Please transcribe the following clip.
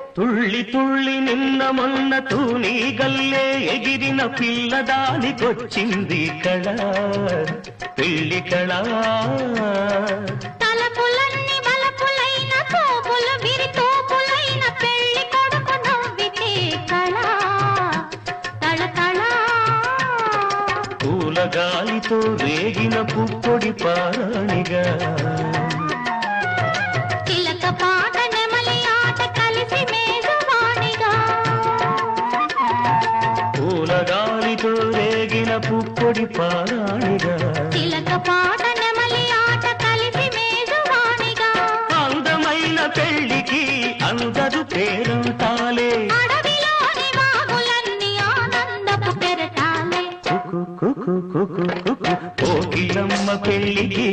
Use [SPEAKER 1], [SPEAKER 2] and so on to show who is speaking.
[SPEAKER 1] తుళ్ళి తుళ్ళి నిన్న మొన్న తూని గల్లే ఎగిరిన పిల్లదానికొచ్చింది కళ. పెళ్ళి కళ.
[SPEAKER 2] తలపులన్నీ బలపులైన తోపులు విరి తోపులైన పెళ్ళి కొడుకు నవ్వితే కళ. తళ తళ.
[SPEAKER 1] పూల గాలితో రేగిన పుప్పొడి పారాణిగా. పూల గాలితో రేగిన పుప్పొడి పారాణిగా.
[SPEAKER 2] చిలక పాట నెమలి ఆట కలిసి మేజవాణిగా
[SPEAKER 1] అందమైన పెళ్ళికి అందరు పేరంటాలే
[SPEAKER 2] అడవిలోని వాగులన్నీ ఆనందపు పెరటాలే.
[SPEAKER 1] కుకు కుకు కుకు కుకు. కోకిలమ్మ పెళ్ళికి